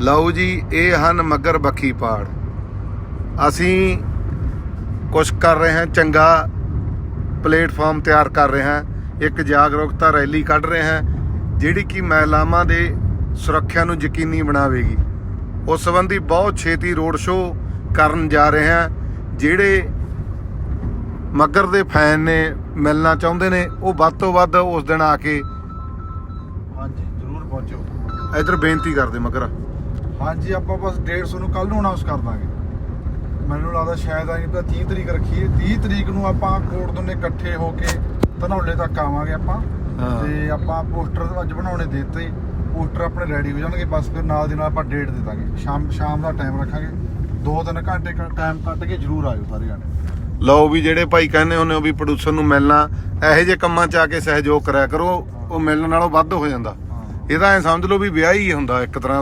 ਲਓ ਜੀ ਇਹ ਹਨ ਮਗਰ ਬੱਖੀ ਪਾੜ। ਅਸੀਂ ਕੁਝ ਕਰ ਰਹੇ ਹਾਂ ਚੰਗਾ ਪਲੇਟਫਾਰਮ ਤਿਆਰ ਕਰ ਰਹੇ ਹਾਂ। ਇੱਕ ਜਾਗਰੂਕਤਾ ਰੈਲੀ ਕੱਢ ਰਹੇ ਹਾਂ ਜਿਹੜੀ ਕਿ ਮਹਿਲਾਵਾਂ ਦੇ ਸੁਰੱਖਿਆ ਨੂੰ ਯਕੀਨੀ ਬਣਾਵੇਗੀ। ਉਸ ਸੰਬੰਧੀ ਬਹੁਤ ਛੇਤੀ ਰੋਡ ਸ਼ੋਅ ਕਰਨ ਜਾ ਰਹੇ ਹਾਂ ਜਿਹੜੇ ਮਗਰ ਦੇ ਫੈਨ ਨੇ ਮਿਲਣਾ ਚਾਹੁੰਦੇ ਨੇ ਉਹ ਵੱਧ ਤੋਂ ਵੱਧ ਉਸ ਦਿਨ ਆ ਕੇ ਹਾਂਜੀ ਜ਼ਰੂਰ ਪਹੁੰਚੋ। ਇਧਰ ਬੇਨਤੀ ਕਰਦੇ ਮਗਰ। ਹਾਂਜੀ ਆਪਾਂ ਬਸ 150 ਨੂੰ ਕੱਲ ਨੂੰ ਅਨਾਉਂਸ ਕਰ ਦਾਂਗੇ। ਮੈਨੂੰ ਲੱਗਦਾ ਸ਼ਾਇਦ ਆਈ ਤਾਂ 30 ਤਰੀਕ ਰੱਖੀਏ। 30 ਤਰੀਕ ਨੂੰ ਆਪਾਂ ਕੋਟ ਦੋਨੇ ਇਕੱਠੇ ਹੋ ਕੇ ਧਨੌਲੇ ਤੱਕ ਆਵਾਂਗੇ ਆਪਾਂ। ਤੇ ਆਪਾਂ ਪੋਸਟਰ ਅੱਜ ਬਣਾਉਣੇ ਦੇ ਦਿੱਤੇ। ਪੋਸਟਰ ਆਪਣੇ ਰੈਡੀ ਹੋ ਜਾਣਗੇ ਬਸ ਫਿਰ ਨਾਲ ਦੀ ਨਾਲ ਆਪਾਂ ਡੇਟ ਦੇ ਦਾਂਗੇ। ਸ਼ਾਮ ਸ਼ਾਮ ਦਾ ਟਾਈਮ ਰੱਖਾਂਗੇ। 2-3 ਘੰਟੇ ਟਾਈਮ ਕੱਢ ਕੇ ਜ਼ਰੂਰ ਆਇਓ ਸਾਰੇ ਜਾਣੇ। ਲਓ ਵੀ ਜਿਹੜੇ ਭਾਈ ਕਹਿੰਦੇ ਹੁੰਦੇ ਹੋ ਵੀ ਪ੍ਰੋਡਿਊਸਰ ਨੂੰ ਮਿਲਣਾ ਇਹੋ ਜਿਹੇ ਕੰਮਾਂ 'ਚ ਆ ਕੇ ਸਹਿਯੋਗ ਕਰਿਆ ਕਰੋ ਉਹ ਮਿਲਣ ਨਾਲੋਂ ਵੱਧ ਹੋ ਜਾਂਦਾ। ਹਾਂ। ਇਹਦਾ ਐ ਸਮਝ ਲਓ ਵੀ ਵਿਆਹ ਹੀ ਹੁੰਦਾ ਇੱਕ ਤਰ੍ਹਾਂ ਦਾ।